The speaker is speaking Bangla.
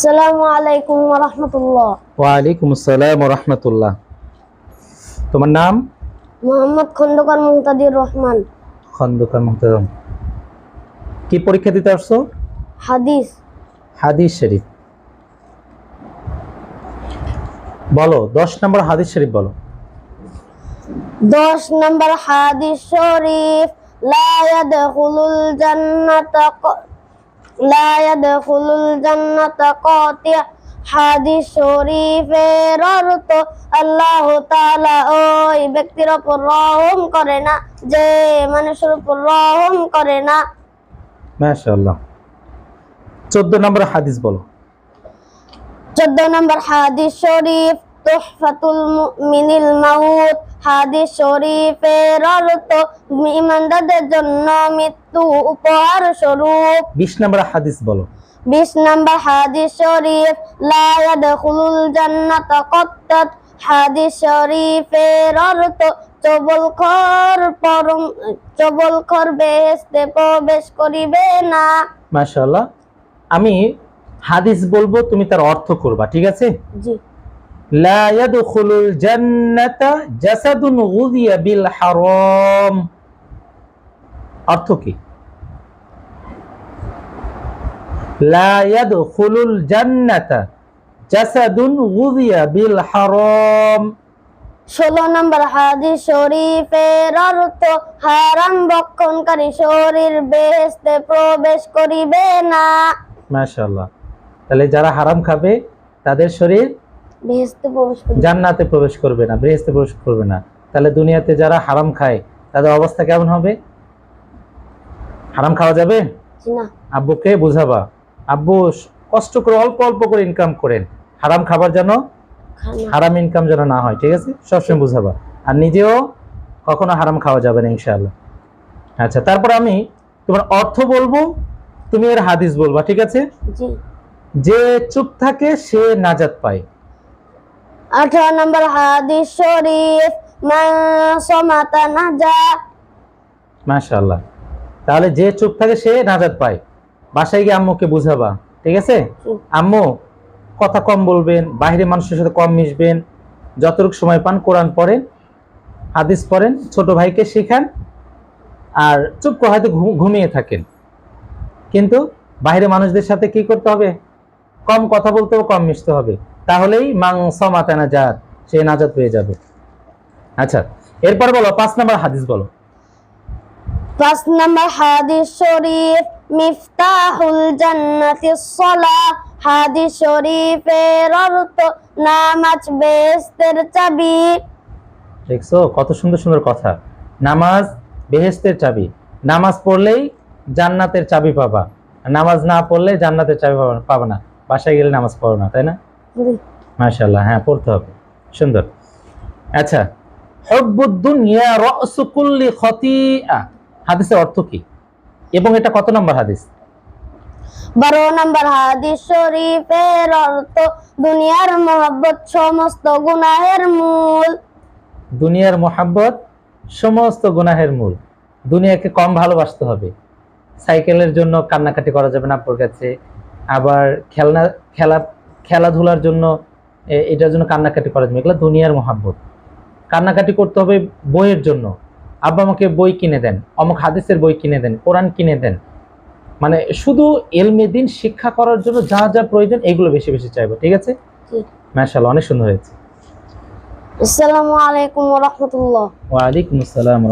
আসসালামু আলাইকুম ওয়া রাহমাতুল্লাহ। ওয়ালাইকুম আসসালাম রহমতুল্লাহ। তোমার নাম? মোহাম্মদ খন্দকার মুহতাদির রহমান। খন্দকার মুহতারাম কি পরীক্ষা দিতে আসছো? হাদিস। হাদিস শরীফ। বলো দশ নম্বর হাদিস শরীফ বলো। দশ নম্বর হাদিস শরীফ লা ইয়াদখুলুল জান্নাতা লা ইয়াদখুলুল জান্নাতা কাতি হাদিস শরীফের অর্থ আল্লাহ তাআলা ওই ব্যক্তির উপর রহম করে না যে মানুষের উপর রহম করে না। মাশাআল্লাহ। চোদ্দ নম্বর হাদিস বলো। চোদ্দ নম্বর হাদিস শরীফ তুহফাতুল মুমিনিল মাউত হাদিস শরীফের অর্থ ইমানদারদের জন্য মৃত্যু উপহার স্বরূপ। বিশ নম্বর হাদিস বলো। বিশ নম্বর হাদিস শরীফ লা ইয়াদখুলুল জান্নাতা কত্তাত। হাদিস শরীফের অর্থ চবলখর পরম চবলখর বেহেশতে প্রবেশ করিবে না। মাশাআল্লাহ। আমি হাদিস বলব তুমি তার অর্থ করবা ঠিক আছে? জি। لا يدخل الجنة جسد غذي بالحرام অর্থ কি لا يدخل الجنة جسد غذي بالحرام ষোলো নম্বর হাদিস শরীফের অর্থ হারাম বক্ষণকারী শরীর বেহেশতে প্রবেশ করিবে না মাশাআল্লাহ তাহলে যারা হারাম খাবে তাদের শরীর বেহেশতে প্রবেশ করিবে। জান্নাতে প্রবেশ করবে না বেহেশতে প্রবেশ করবে না। তাহলে দুনিয়াতে যারা হারাম খায় তাদের অবস্থা কেমন হবে? হারাম খাওয়া যাবে? না। আব্বুকে বুঝাবা। আব্বু কষ্ট করে অল্প অল্প করে ইনকাম করেন। হারাম খাবার যেন হারাম ইনকাম যেন না হয় ঠিক আছে? সবসময় বুঝাবা। আর নিজেও কখনো হারাম খাওয়া যাবে না ইনশাআল্লাহ। আচ্ছা তারপর আমি তোমার অর্থ বলব তুমি এর হাদিস বলবা ঠিক আছে? যে চুপ থাকে সে নাজাত পায়। আঠারো নম্বর হাদিস শরীফ সমাতা নাজা। মাশাআল্লাহ। তাহলে যে চুপ থাকে সে নাজাত পায়। বাসায় গিয়ে আম্মুকে বুঝাবা ঠিক আছে। আম্মু কথা কম বলবেন বাইরে মানুষের সাথে কম মিশবেন যতটুকু সময় পান কোরআন পড়েন হাদিস পড়েন ছোট ভাইকে শেখান আর চুপ করে হয়তো ঘুমিয়ে থাকেন। কিন্তু বাইরে মানুষদের সাথে কি করতে হবে? কম কথা বলতে হবে কম মিশতে হবে। তাহলেই মাংস মাথা নাজাত সে নাজাত পেয়ে যাবে। আচ্ছা এরপর বলো পাঁচ নাম্বার হাদিস বলো। পাঁচ নম্বর হাদিস শরীফ মিফতাহুল জান্নাতি সলাহ হাদিস শরীফের অর্থ নামাজ বেহেশতের চাবি। দেখছ কত সুন্দর সুন্দর কথা। নামাজ বেহেস্তের চাবি। নামাজ পড়লেই জান্নাতের চাবি পাবা। নামাজ না পড়লে জান্নাতের চাবি পাবা না- পাবা না। বাসায় গেলে নামাজ পড়ো না তাই না? মাশাআল্লাহ হ্যাঁ পড়তে হবে। সুন্দর। আচ্ছা রাসু কুল্লি খতিআ হাদিসের অর্থ কি? এবং এটা কত নম্বর হাদিস? বারো নম্বর হাদিস শরীফের অর্থ দুনিয়ার মহব্বত সমস্ত গুনাহের মূল দুনিয়ার মোহাব্বত সমস্ত গুনাহের মূল। দুনিয়াকে কম ভালোবাসতে হবে। সাইকেলের জন্য কান্নাকাটি করা যাবে না আপনার কাছে। আবার খেলনা খেলা খেলাধুলার জন্য এটার জন্য কান্নাকাটি করা যাবে এগুলো দুনিয়ার মোহাব্বত। কান্নাকাটি করতে হবে বইয়ের জন্য। আব্বা আমাকে বই কিনে দেন অমুক হাদিসের বই কিনে দেন কোরআন কিনে দেন। মানে শুধু এলমে দিন শিক্ষা করার জন্য যা যা প্রয়োজন এগুলো বেশি বেশি চাইব ঠিক আছে। মাশাআল্লাহ অনেক সুন্দর হয়েছে। আসসালামু আলাইকুম রহমতুল্লাহ। ওয়ালাইকুম আসসালাম